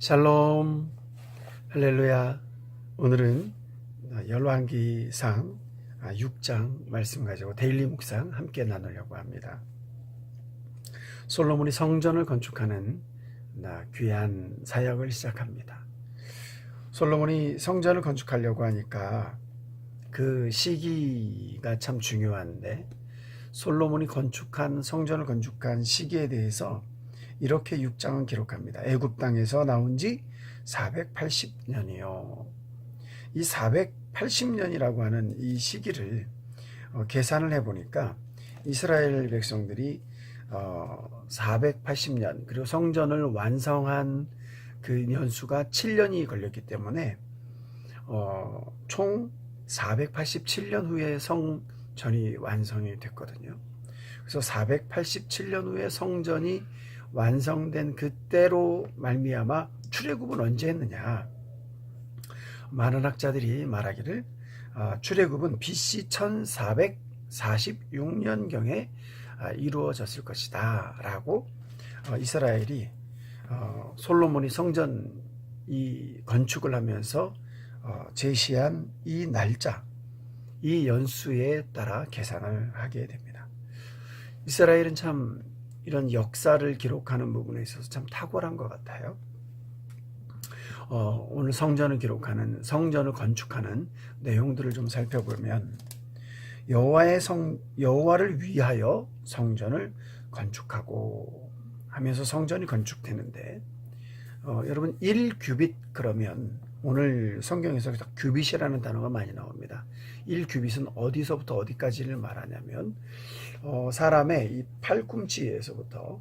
샬롬. 할렐루야. 오늘은 열왕기상 6장 말씀 가지고 데일리 묵상 함께 나누려고 합니다. 솔로몬이 성전을 건축하는 귀한 사역을 시작합니다. 솔로몬이 성전을 건축하려고 하니까 그 시기가 참 중요한데 솔로몬이 건축한 성전을 건축한 시기에 대해서 이렇게 6장은 기록합니다. 애굽 땅에서 나온 지 480년이요. 이 480년이라고 하는 이 시기를 어, 계산을 해 보니까 이스라엘 백성들이 어, 480년 그리고 성전을 완성한 그 연수가 7년이 걸렸기 때문에 어, 총 487년 후에 성전이 완성이 됐거든요. 그래서 487년 후에 성전이 완성된 그때로 말미암아 출애굽은 언제 했느냐? 많은 학자들이 말하기를 어, 출애굽은 BC 1446년경에 아, 이루어졌을 것이다 라고 어, 이스라엘이 어, 솔로몬이 성전 이 건축을 하면서 제시한 이 날짜, 이 연수에 따라 계산을 하게 됩니다. 이스라엘은 참 이런 역사를 기록하는 부분에 있어서 참 탁월한 것 같아요. 어, 오늘 성전을 기록하는 성전을 건축하는 내용들을 좀 살펴보면 여호와의 성 여호와를 위하여 성전을 건축하고 하면서 성전이 건축되는데 어, 여러분 1규빗 그러면 오늘 성경에서 규빗이라는 단어가 많이 나옵니다. 1규빗은 어디서부터 어디까지를 말하냐면 어, 사람의 이 팔꿈치에서부터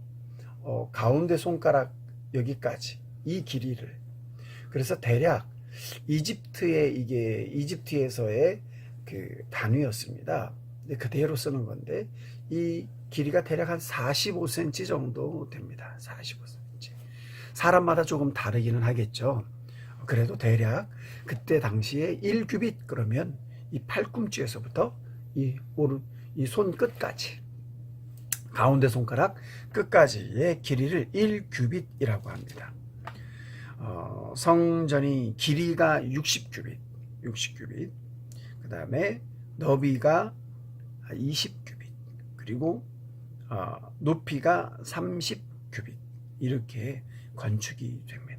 어, 가운데 손가락 여기까지 이 길이를 그래서 대략 이집트의 이게 이집트에서의 그 단위였습니다. 그대로 쓰는 건데 이 길이가 대략 한 45cm 정도 됩니다. 45cm. 사람마다 조금 다르기는 하겠죠. 그래도 대략 그때 당시에 1규빗 그러면 이 팔꿈치에서부터 이 오른 이 손 끝까지 가운데 손가락 끝까지의 길이를 1규빗이라고 합니다. 어, 성전이 길이가 60규빗, 60규빗. 그 다음에 너비가 20규빗. 그리고 어, 높이가 30규빗. 이렇게 건축이 됩니다.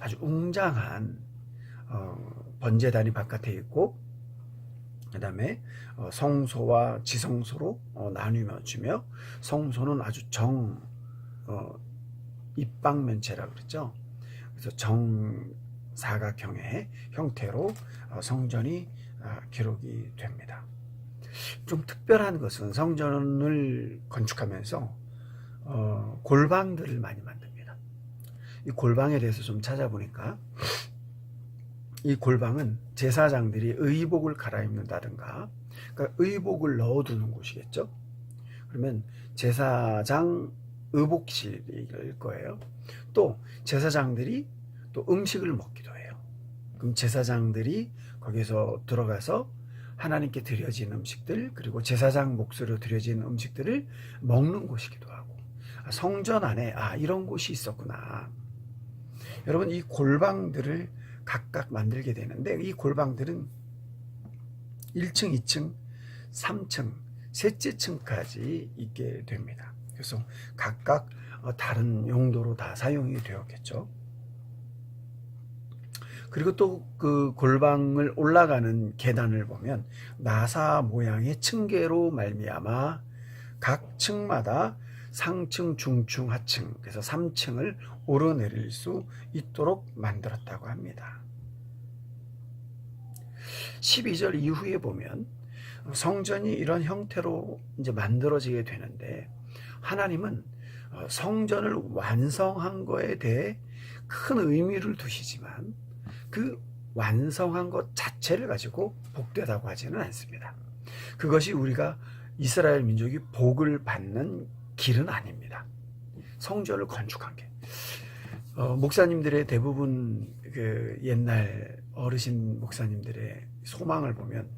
아주 웅장한 어, 번제단이 바깥에 있고 그 다음에 어, 성소와 지성소로 어, 나뉘어지며 성소는 아주 정 입방면체라 그랬죠. 그래서 정사각형의 형태로 성전이 아, 기록이 됩니다. 좀 특별한 것은 성전을 건축하면서 골방들을 많이 만듭니다. 이 골방에 대해서 좀 찾아보니까 이 골방은 제사장들이 의복을 갈아입는다든가 그러니까 의복을 넣어두는 곳이겠죠. 그러면 제사장 의복실일 거예요. 또 제사장들이 또 음식을 먹기도 해요. 그럼 제사장들이 거기서 들어가서 하나님께 드려진 음식들 그리고 제사장 몫으로 드려진 음식들을 먹는 곳이기도 하고 아, 성전 안에 아 이런 곳이 있었구나. 여러분 이 골방들을 각각 만들게 되는데 이 골방들은 1층, 2층, 3층, 셋째 층까지 있게 됩니다. 그래서 각각 어, 다른 용도로 다 사용이 되었겠죠. 그리고 또 그 골방을 올라가는 계단을 보면 나사 모양의 층계로 말미암아 각 층마다 상층, 중층, 하층 그래서 3층을 오르내릴 수 있도록 만들었다고 합니다. 12절 이후에 보면 성전이 이런 형태로 이제 만들어지게 되는데 하나님은 어, 성전을 완성한 거에 대해 큰 의미를 두시지만 그 완성한 것 자체를 가지고 복되다고 하지는 않습니다. 그것이 우리가 이스라엘 민족이 복을 받는 길은 아닙니다. 성전을 건축한 게. 어, 목사님들의 대부분 그 옛날 어르신 목사님들의 소망을 보면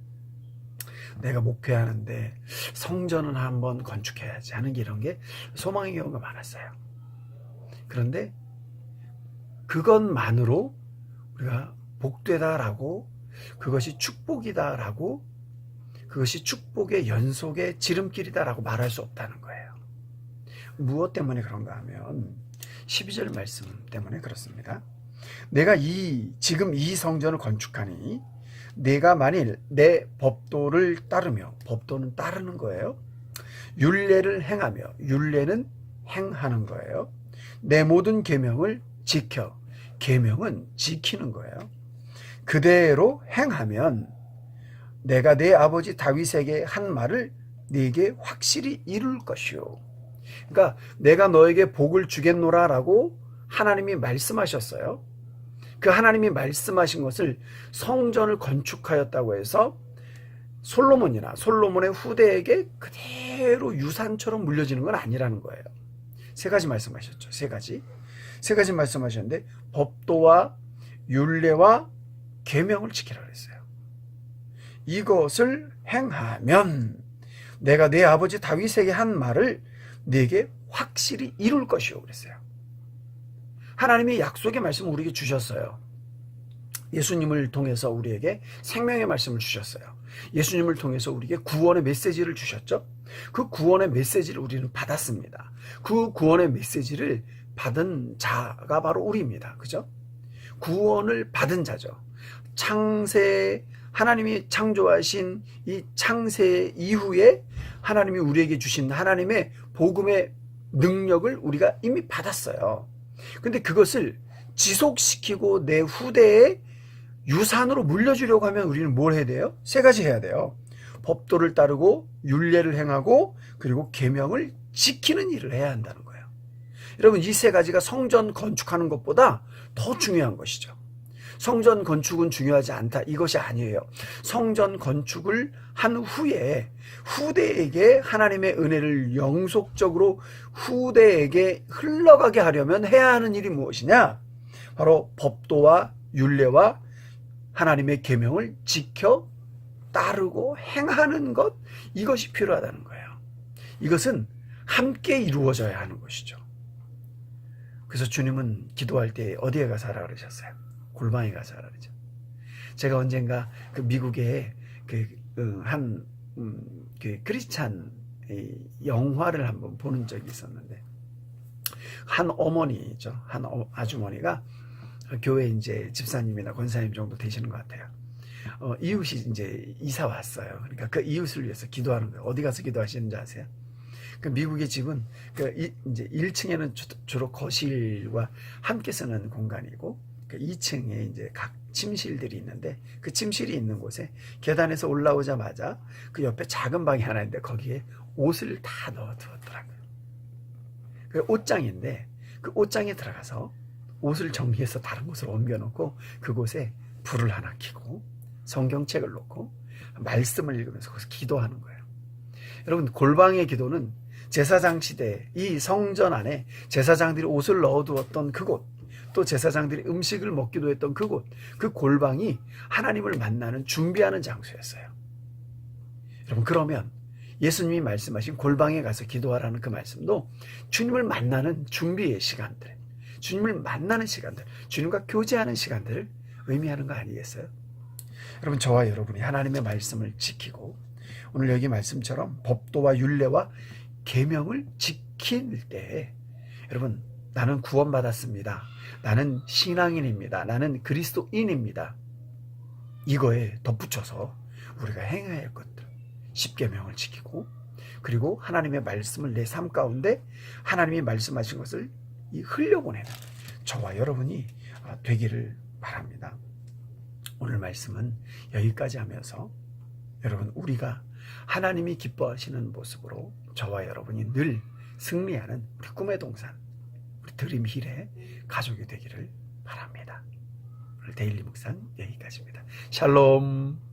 내가 목표하는데 성전은 한번 건축해야지 하는 게 이런 게 소망의 경우가 많았어요. 그런데 그것만으로 우리가 복되다라고 그것이 축복이다라고 그것이 축복의 연속의 지름길이다라고 말할 수 없다는 거예요. 무엇 때문에 그런가 하면 12절 말씀 때문에 그렇습니다. 내가 이 지금 이 성전을 건축하니 내가 만일 내 법도를 따르며 법도는 따르는 거예요. 율례를 행하며 율례는 행하는 거예요. 내 모든 계명을 지켜 계명은 지키는 거예요. 그대로 행하면 내가 내 아버지 다윗에게 한 말을 네게 확실히 이룰 것이요. 그러니까 내가 너에게 복을 주겠노라라고 하나님이 말씀하셨어요. 그 하나님이 말씀하신 것을 성전을 건축하였다고 해서 솔로몬이나 솔로몬의 후대에게 그대로 유산처럼 물려지는 건 아니라는 거예요. 세 가지 말씀하셨죠. 세 가지. 세 가지 말씀하셨는데 법도와 율례와 계명을 지키라 그랬어요. 이것을 행하면 내가 내 아버지 다윗에게 한 말을 네게 확실히 이룰 것이요 그랬어요. 하나님이 약속의 말씀을 우리에게 주셨어요. 예수님을 통해서 우리에게 생명의 말씀을 주셨어요. 예수님을 통해서 우리에게 구원의 메시지를 주셨죠. 그 구원의 메시지를 우리는 받았습니다. 그 구원의 메시지를 받은 자가 바로 우리입니다. 그죠? 구원을 받은 자죠. 창세 하나님이 창조하신 이 창세 이후에 하나님이 우리에게 주신 하나님의 복음의 능력을 우리가 이미 받았어요. 근데 그것을 지속시키고 내 후대에 유산으로 물려주려고 하면 우리는 뭘 해야 돼요? 세 가지 해야 돼요. 법도를 따르고 율례를 행하고 그리고 계명을 지키는 일을 해야 한다는 거예요. 여러분 이 세 가지가 성전 건축하는 것보다 더 중요한 것이죠. 성전 건축은 중요하지 않다. 이것이 아니에요. 성전 건축을 한 후에 후대에게 하나님의 은혜를 영속적으로 후대에게 흘러가게 하려면 해야 하는 일이 무엇이냐? 바로 법도와 율례와 하나님의 계명을 지켜 따르고 행하는 것 이것이 필요하다는 거예요. 이것은 함께 이루어져야 하는 것이죠. 그래서 주님은 기도할 때 어디에 가서 하라 그러셨어요? 골방에 가서 하라 그러죠. 제가 언젠가 그 미국에 그한 음, 그 크리스찬 영화를 한번 보는 적이 있었는데 한 어머니죠. 한 어, 아주머니가 교회 이제 집사님이나 권사님 정도 되시는 것 같아요. 어, 이웃이 이제 이사 왔어요. 그러니까 그 이웃을 위해서 기도하는 거예요. 어디 가서 기도하시는지 아세요? 그 미국의 집은 그 이, 이제 1층에는 주 로 거실과 함께 쓰는 공간이고 그 2층에 이제 각 침실들이 있는데 그 침실이 있는 곳에 계단에서 올라오자마자 그 옆에 작은 방이 하나 있는데 거기에 옷을 다 넣어 두었더라고요. 그 옷장인데 그 옷장에 들어가서 옷을 정리해서 다른 곳으로 옮겨놓고 그곳에 불을 하나 켜고 성경책을 놓고 말씀을 읽으면서 거기서 기도하는 거예요. 여러분 골방의 기도는 제사장 시대 이 성전 안에 제사장들이 옷을 넣어두었던 그곳 또 제사장들이 음식을 먹기도 했던 그곳 그 골방이 하나님을 만나는 준비하는 장소였어요. 여러분 그러면 예수님이 말씀하신 골방에 가서 기도하라는 그 말씀도 주님을 만나는 준비의 시간들 주님을 만나는 시간들 주님과 교제하는 시간들을 의미하는 거 아니겠어요? 여러분 저와 여러분이 하나님의 말씀을 지키고 오늘 여기 말씀처럼 법도와 율례와 계명을 지킬 때 여러분 나는 구원받았습니다. 나는 신앙인입니다. 나는 그리스도인입니다. 이거에 덧붙여서 우리가 행해야 할 것들 십계명을 지키고 그리고 하나님의 말씀을 내 삶 가운데 하나님이 말씀하신 것을 흘려보내는 저와 여러분이 되기를 바랍니다. 오늘 말씀은 여기까지 하면서 여러분 우리가 하나님이 기뻐하시는 모습으로 저와 여러분이 늘 승리하는 우리 꿈의 동산, 드림 힐의 가족이 되기를 바랍니다. 오늘 데일리 묵상 여기까지입니다. 샬롬.